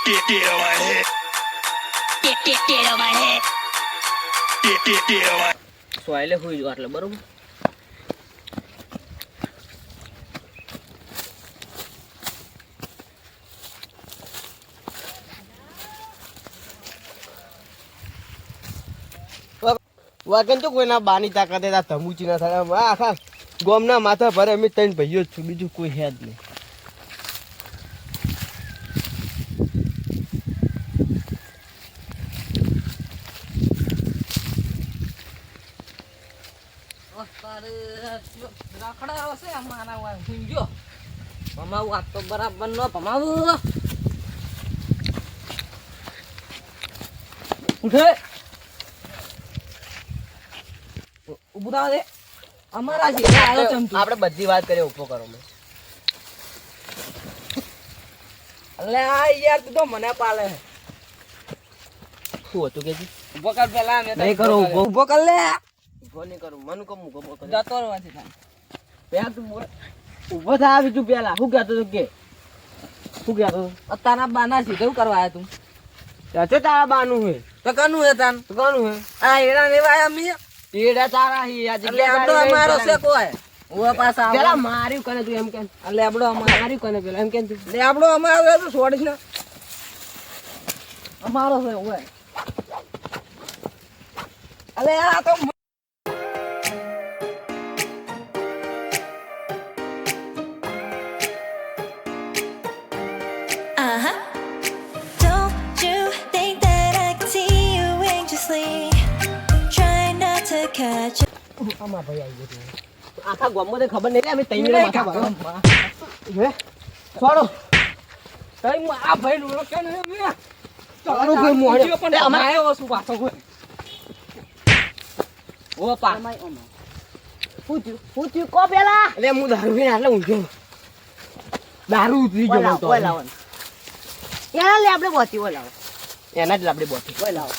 Get, get, get on my head. Get, get, get on my head. Get, get, get on my સોયલે હોઈ જો એટલે બરોબર વાગન તો કોઈના બાની તાકાત ધમુચી ના થાય આખા ગોમના માથા ભરે અમે ત્રણ ભાઈઓ જ છું બીજું કોઈ હે જ નહીં રખડારો છે અમારા હુંજો ભમાવું આ તો બરાબર નો ભમાવું. ઉઠે. ઉભું થાવ દે. અમારા છે આપણે બધી વાત કરીએ ઊભો કરો મેં અલે આ યાર તું તો મને પાલે. શું હતું કે ઊભો કર પેલા નહીં કરો ઊભો. ઊભો કર લે. ઊભો નહીં કરું મન કમ ઊભો કરો. જતો રહેવાથી તને પેલા તું બોલ. ઊભો થા બીજું પેલા શું કહેતો તું કે? શું કહેતો તારા બાના સીધું કરવા આવ્યા તું? તું તારા બાનું હે. તો કનું હે તાન તો કોનું હે? આ એડા ને વાય અમી એડા તારા હી આ એટલે જગ્યા આબડો અમારો છે કોઈ? ઉવા પાછા પેલા માર્યું કને તું એમ કેમ? એટલે અમારો. કને પેલા એમ કેમ તું? આબડો અમારો તો છોડીશ ને. અમારો છે ઓય. અલે આ તો Uh-huh. Don't you think that I can see you anxiously? Try not to catch it. આમાં ભાઈ આવી ગયો આખા ગામમાં તો ખબર નહીં અમે તઈ મિનિટ માથા ભાગો. હે છોડો તઈ આ ભાઈ નું ઓળખે ને મે તારું કોઈ મોઢે. પણ એ અમારે- અમારે પાછો કોઈ ઓ પા પૂછ્યું પૂછ્યું કો પેલા એટલે હું દારૂ પીને આટલે ઊંઘ્યો દારૂ ઉતરી ગયો. એના લે આપણે હોય લાવો એના જ લાબડી બોથી લાવો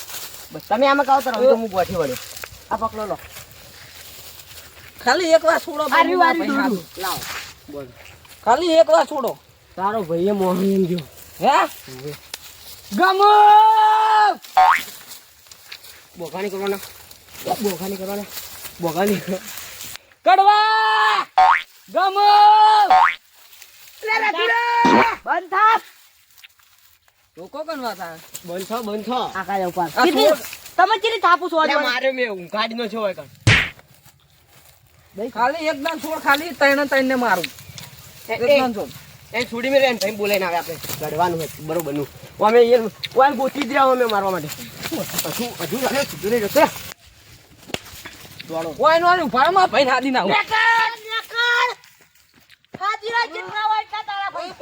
બસ તમે આમાં કહો તો તો હું બોથી વળ્યો આ પકડો લો. ખાલી એક વાર છોડો લાવો. બોલ. ખાલી એક વાર છોડો. તારો ભાઈએ મોહન ગયો હે? ગમો! બોખાની કરવાના. બોખાની કરવાના. બોખાની કડવા! ગમો! બંધ થાપ. લોકો કનવા તા બંધ છો આકા જાવ પાસ આ કીધી છોડ. તમે ચીરી થાપુ છો અરે મારે મેં ઊંઘાડી નો છે હોય ખાલી એક દાન છોડ ખાલી ત્રણ ત્રણ ને મારું એક દાન છોડ. એ છોડી મેં ભાઈ બોલાઈને આવે આપણે. લડવાનું હોય બરોબરનું અમે એ ઓય ગોતી જ રહ્યા અમે મારવા માટે. હજુ હજુ અરે ભાઈ ના હોય તારા ભાઈ.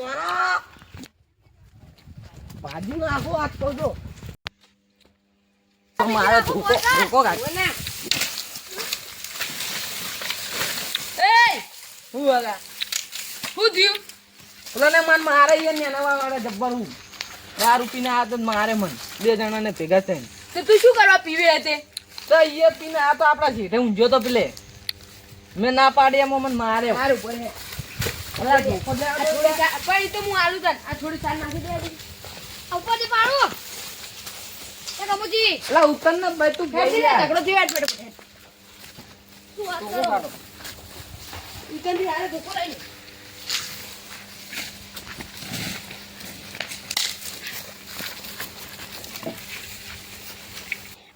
ભાજી નો આખો તો જો મારો ધોકો ધોકો કાઢ એ! હું વાલા હું થયું? પેલાને મન મારે યાર નેના વાળા જબ્બર હું. દારૂ પીને આ તો મારે મન. બે જણાને ભેગા થઈને. તો તું શું કરવા પીવે તે તો એ પીને આ તો આપણા છે ઊંઝો તો પેલે. મેં ના પાડી એમાં મને મારે મારું પડે અલા ધોકો દે આ થોડી ચા- તો હું આલુ તને આ થોડી સાર નાખી દે ઉપરથી પાડું. એ રમુજી. ઉત્તર ને તું ગઈ યાર. ઝઘડો વાત કરો? ધોકો લઈ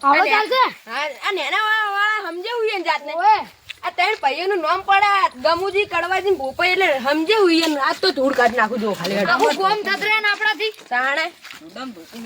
આ નેના વાળા આ ત્રણ ભાઈઓનું નામ પડે ગમુજી કડવાજી ભોપાઈ એટલે સમજે હુઈ ને આજ તો ધૂળ કાઢી નાખું જો ખાલી. આખું ગોમ થતરે ને આપણાથી? સાણે ઉડામ ધોકો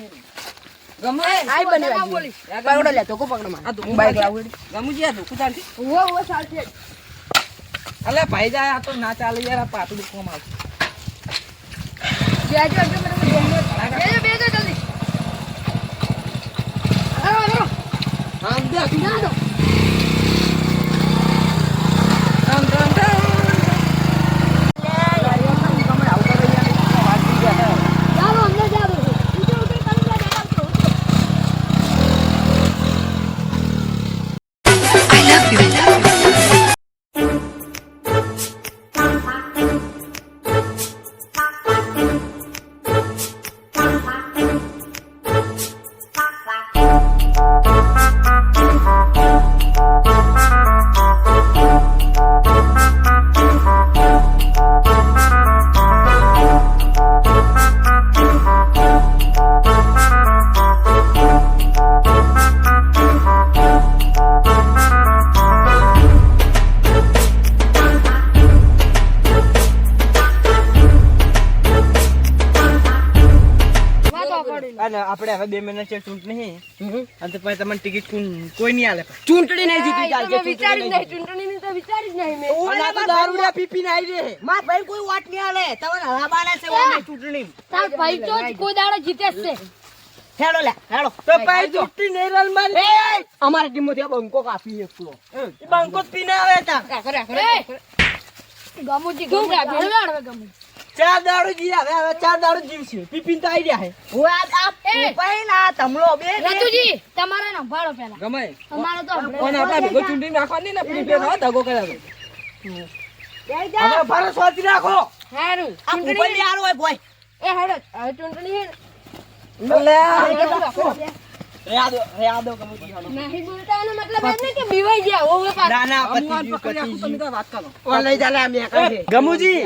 અને આપણે હવે બે મહિના છે ચૂંટણી અને તો પછી તમને ટિકિટ કોઈ નહીં આલે ચૂંટણી નહીં જીતી ચાલશે વિચારી નહીં ચૂંટણીની તો વિચારી જ નહીં મેં. ઓલા તો દારૂડા પીપી ના આવી રે માર ભાઈ કોઈ વાટ નહીં આલે. તમને હરાબાના છે ઓલા ચૂંટણી. તાર ભાઈ તો કોઈ દાડો જીતે છે. હેડો લે હેડો. તો પછી ચૂંટણી નહીં રલ મારી એ અમારી બંકો કાપી એકલો. બંકો જ પીને આવે તા. ગમુજી. ચાર દાડો જી હવે હવે ચાર દાડો જીવશે પીપીન તો આવી રહ્યા છે હું આ! ભાઈ ના તમલો બે. રતુજી તમારે ને ભાડો પેલા ગમે. અમારો તો કોણ આપણા ભેગો ચૂંટણી નાખવાની ને પ્રીપેડ હોય દગો કરાવે હવે ભાડો સોચી રાખો. હારું. આ ભૂપેન્દ્ર હારું હોય બોય. એ હેડો હવે ચૂંટણી હે લે ગમુજી?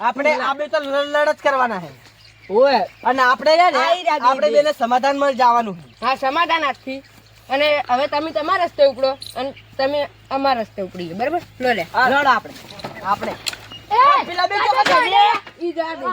આપણે આ બે તો લડ જ કરવાના હે ઓય. અને આપણે આપણે બેને સમાધાનમાં જવાનું હા સમાધાન આજથી. અને હવે તમે તમારા રસ્તે ઉપડો અને તમે અમારા રસ્તે ઉપડીએ બરાબર? લો લે. લડ આપણે. આપણે. પેલા બે. ઈ જા દે.